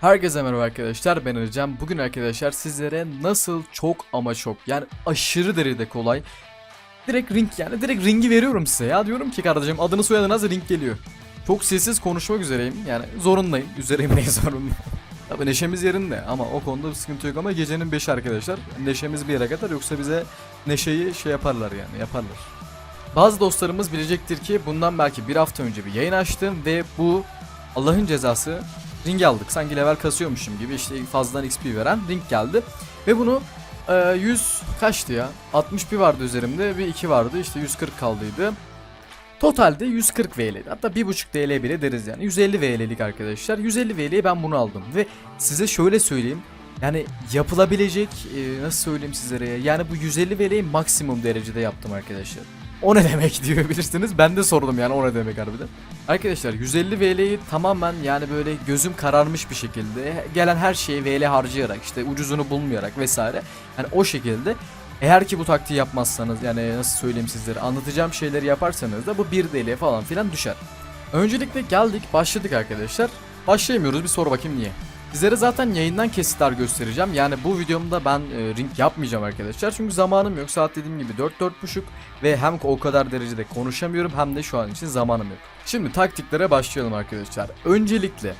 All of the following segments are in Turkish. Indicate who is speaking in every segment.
Speaker 1: Herkese merhaba arkadaşlar ben Ercan. Bugün arkadaşlar sizlere nasıl çok ama çok yani aşırı derecede kolay direkt ring yani direkt ringi veriyorum size ya diyorum ki kardeşim adını soyadını az ring geliyor. Çok sessiz konuşmak üzereyim yani zorundayım üzereyim neyi zorunda. Tabi neşemiz yerinde ama o konuda bir sıkıntı yok ama gecenin 5 arkadaşlar neşemiz bir yere kadar yoksa bize neşeyi şey yaparlar yani yaparlar. Bazı dostlarımız bilecektir ki bundan belki bir hafta önce bir yayın açtım ve bu Allah'ın cezası ring aldık. Sanki level kasıyormuşum gibi işte fazladan XP veren ring geldi. Ve bunu e, 100 kaçtı ya? 61 vardı üzerimde bir 2 vardı işte 140 kaldıydı. Totalde 140 VL'di. Hatta 1.5 TL bile deriz yani. 150 VL'lik arkadaşlar. 150 VL'ye ben bunu aldım. Ve size şöyle söyleyeyim. Yani yapılabilecek e, nasıl söyleyeyim sizlere ya. Yani bu 150 VL'yi maksimum derecede yaptım arkadaşlar. O ne demek diyebilirsiniz. Ben de sordum yani o ne demek harbiden. Arkadaşlar 150 VL'yi tamamen yani böyle gözüm kararmış bir şekilde gelen her şeyi VL harcayarak işte ucuzunu bulmayarak vesaire yani o şekilde eğer ki bu taktiği yapmazsanız yani nasıl söyleyeyim sizlere anlatacağım şeyleri yaparsanız da bu 1 DL falan filan düşer. Öncelikle geldik başladık arkadaşlar. Başlayamıyoruz bir sor bakayım niye. Sizlere zaten yayından kesitler göstereceğim. Yani bu videomda ben e, ring yapmayacağım arkadaşlar. Çünkü zamanım yok. Saat dediğim gibi 4-4.30 ve hem o kadar derecede konuşamıyorum hem de şu an için zamanım yok. Şimdi taktiklere başlayalım arkadaşlar. Öncelikle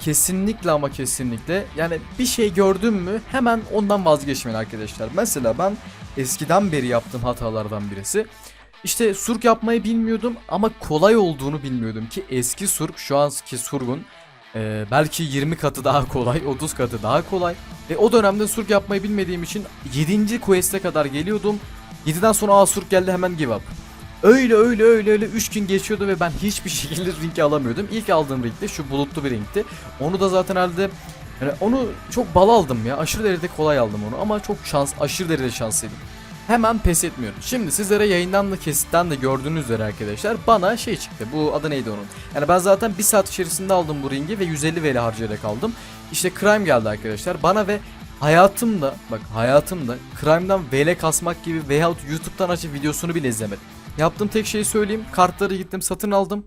Speaker 1: kesinlikle ama kesinlikle yani bir şey gördüm mü hemen ondan vazgeçmeyin arkadaşlar. Mesela ben eskiden beri yaptığım hatalardan birisi. İşte surk yapmayı bilmiyordum ama kolay olduğunu bilmiyordum ki eski surk şu anki surgun ee, belki 20 katı daha kolay, 30 katı daha kolay. Ve o dönemde surk yapmayı bilmediğim için 7. quest'e kadar geliyordum. 7'den sonra aa surk geldi hemen give up. Öyle öyle öyle öyle 3 gün geçiyordu ve ben hiçbir şekilde ring alamıyordum. İlk aldığım ring de şu bulutlu bir ringti. Onu da zaten halde yani onu çok bal aldım ya. Aşırı derecede kolay aldım onu ama çok şans, aşırı derecede şanslıydım. Hemen pes etmiyorum. Şimdi sizlere yayından da kesitten de gördüğünüz üzere arkadaşlar bana şey çıktı. Bu adı neydi onun? Yani ben zaten bir saat içerisinde aldım bu ringi ve 150 VL harcayarak aldım. İşte Crime geldi arkadaşlar bana ve hayatımda bak hayatımda Crime'dan VL kasmak gibi veyahut YouTube'dan açıp videosunu bile izlemedim. Yaptığım tek şeyi söyleyeyim. Kartları gittim satın aldım.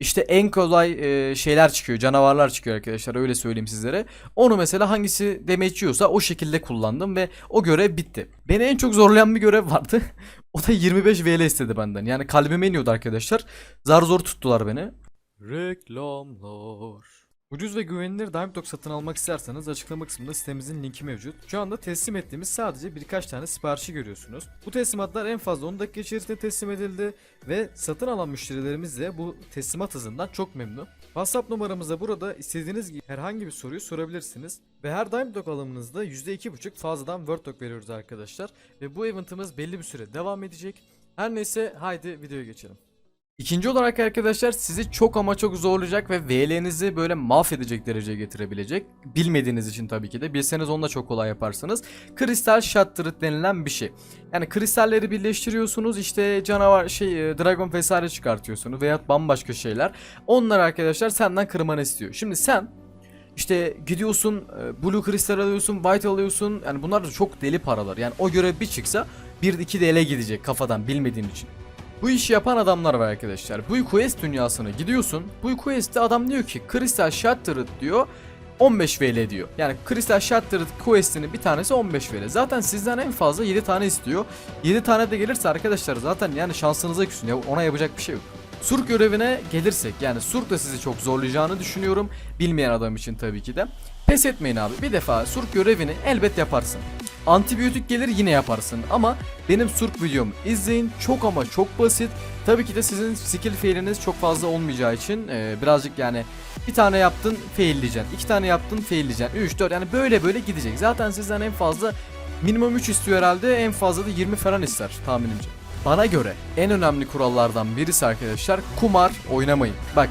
Speaker 1: İşte en kolay e, şeyler çıkıyor, canavarlar çıkıyor arkadaşlar öyle söyleyeyim sizlere. Onu mesela hangisi damage o şekilde kullandım ve o görev bitti. Beni en çok zorlayan bir görev vardı. o da 25 VL istedi benden. Yani kalbime iniyordu arkadaşlar. Zar zor tuttular beni. Reklamlar. Ucuz ve güvenilir Dimedock satın almak isterseniz açıklama kısmında sitemizin linki mevcut. Şu anda teslim ettiğimiz sadece birkaç tane siparişi görüyorsunuz. Bu teslimatlar en fazla 10 dakika içerisinde teslim edildi ve satın alan müşterilerimiz de bu teslimat hızından çok memnun. WhatsApp numaramıza burada istediğiniz gibi herhangi bir soruyu sorabilirsiniz. Ve her Dimedock alımınızda %2.5 fazladan Worddock veriyoruz arkadaşlar. Ve bu eventimiz belli bir süre devam edecek. Her neyse haydi videoya geçelim. İkinci olarak arkadaşlar sizi çok ama çok zorlayacak ve VL'nizi böyle mahvedecek dereceye getirebilecek. Bilmediğiniz için tabii ki de. Bilseniz onu da çok kolay yaparsınız. Kristal Shattered denilen bir şey. Yani kristalleri birleştiriyorsunuz işte canavar şey e, dragon vesaire çıkartıyorsunuz veya bambaşka şeyler. Onlar arkadaşlar senden kırmanı istiyor. Şimdi sen işte gidiyorsun e, blue kristal alıyorsun, white alıyorsun. Yani bunlar da çok deli paralar. Yani o görev bir çıksa 1-2 DL gidecek kafadan bilmediğin için. Bu işi yapan adamlar var arkadaşlar. Bu quest dünyasına gidiyorsun. Bu quest'te adam diyor ki Crystal Shattered diyor. 15 VL diyor. Yani Crystal Shattered quest'inin bir tanesi 15 VL. Zaten sizden en fazla 7 tane istiyor. 7 tane de gelirse arkadaşlar zaten yani şansınıza küsün. Ya ona yapacak bir şey yok. Surk görevine gelirsek yani Surk da sizi çok zorlayacağını düşünüyorum. Bilmeyen adam için tabii ki de. Pes etmeyin abi. Bir defa Surk görevini elbet yaparsın. Antibiyotik gelir yine yaparsın ama benim Surk videomu izleyin. Çok ama çok basit. Tabii ki de sizin skill failiniz çok fazla olmayacağı için e, birazcık yani bir tane yaptın failleyeceksin. iki tane yaptın failleyeceksin. 3 4 yani böyle böyle gidecek. Zaten sizden en fazla minimum 3 istiyor herhalde. En fazla da 20 falan ister tahminimce. Bana göre en önemli kurallardan birisi arkadaşlar kumar oynamayın. Bak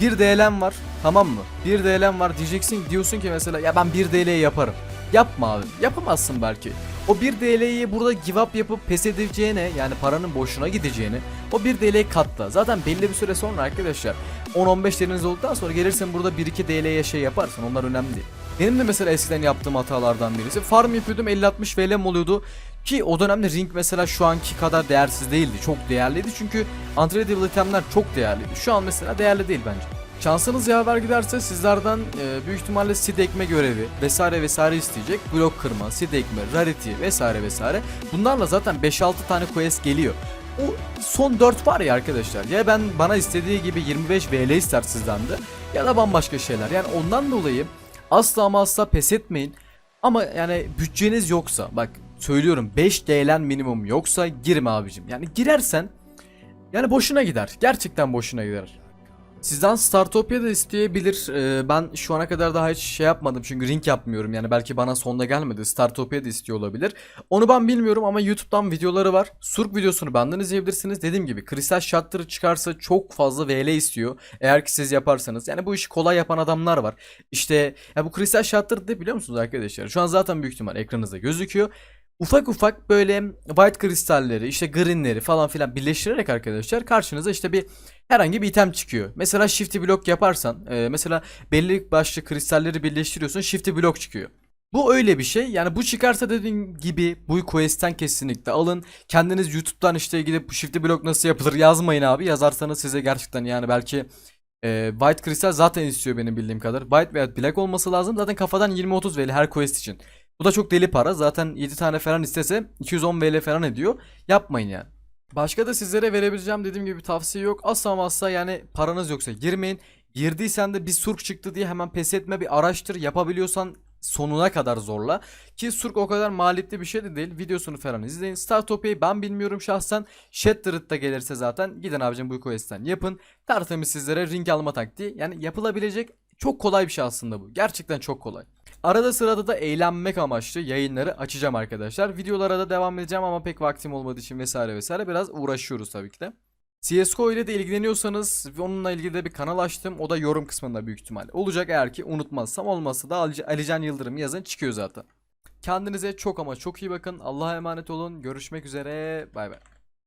Speaker 1: bir DL'm var tamam mı? Bir DL'm var diyeceksin diyorsun ki mesela ya ben bir DL'yi yaparım. Yapma abi yapamazsın belki. O bir DL'yi burada give up yapıp pes edeceğine yani paranın boşuna gideceğini o bir DL'yi katla. Zaten belli bir süre sonra arkadaşlar 10-15 deriniz olduktan sonra gelirsin burada 1-2 DL'ye şey yaparsın onlar önemli değil. Benim de mesela eskiden yaptığım hatalardan birisi farm yapıyordum 50-60 VL'm oluyordu ki o dönemde ring mesela şu anki kadar değersiz değildi çok değerliydi çünkü untradeable itemler çok değerliydi şu an mesela değerli değil bence. Şansınız yaver giderse sizlerden e, büyük ihtimalle seed ekme görevi vesaire vesaire isteyecek. Blok kırma, seed ekme, rarity vesaire vesaire. Bunlarla zaten 5-6 tane quest geliyor. O son 4 var ya arkadaşlar. Ya ben bana istediği gibi 25 VL ister sizden de ya da bambaşka şeyler. Yani ondan dolayı asla ama asla pes etmeyin. Ama yani bütçeniz yoksa bak söylüyorum 5 DL'n minimum yoksa girme abicim. Yani girersen yani boşuna gider. Gerçekten boşuna gider. Sizden Startopia da isteyebilir. Ee, ben şu ana kadar daha hiç şey yapmadım çünkü ring yapmıyorum. Yani belki bana sonda gelmedi. Startopia da istiyor olabilir. Onu ben bilmiyorum ama YouTube'dan videoları var. Surk videosunu benden izleyebilirsiniz. Dediğim gibi Crystal Shutter çıkarsa çok fazla VL istiyor. Eğer ki siz yaparsanız. Yani bu işi kolay yapan adamlar var. İşte ya bu Crystal Shutter de biliyor musunuz arkadaşlar? Şu an zaten büyük ihtimal ekranınızda gözüküyor. Ufak ufak böyle white kristalleri, işte greenleri falan filan birleştirerek arkadaşlar karşınıza işte bir herhangi bir item çıkıyor. Mesela shift block yaparsan, e, mesela belli başlı kristalleri birleştiriyorsun, shift block çıkıyor. Bu öyle bir şey. Yani bu çıkarsa dediğim gibi bu quest'ten kesinlikle alın. Kendiniz YouTube'dan işte gidip shift block nasıl yapılır yazmayın abi. Yazarsanız size gerçekten yani belki e, white kristal zaten istiyor benim bildiğim kadar. White veya black olması lazım. Zaten kafadan 20-30 VL her quest için. Bu da çok deli para. Zaten 7 tane falan istese 210 VL falan ediyor. Yapmayın yani. Başka da sizlere verebileceğim dediğim gibi tavsiye yok. Asla asla yani paranız yoksa girmeyin. Girdiysen de bir surk çıktı diye hemen pes etme bir araştır. Yapabiliyorsan sonuna kadar zorla. Ki surk o kadar maliyetli bir şey de değil. Videosunu falan izleyin. Startopia'yı ben bilmiyorum şahsen. Shattered da gelirse zaten gidin abicim bu quest'ten yapın. Tertemiz sizlere ring alma taktiği. Yani yapılabilecek çok kolay bir şey aslında bu. Gerçekten çok kolay. Arada sırada da eğlenmek amaçlı yayınları açacağım arkadaşlar. Videolara da devam edeceğim ama pek vaktim olmadığı için vesaire vesaire biraz uğraşıyoruz tabii ki de. CSGO ile de ilgileniyorsanız onunla ilgili de bir kanal açtım. O da yorum kısmında büyük ihtimalle olacak eğer ki unutmazsam olmazsa da Ali- Alican Yıldırım yazın çıkıyor zaten. Kendinize çok ama çok iyi bakın. Allah'a emanet olun. Görüşmek üzere. Bay bay.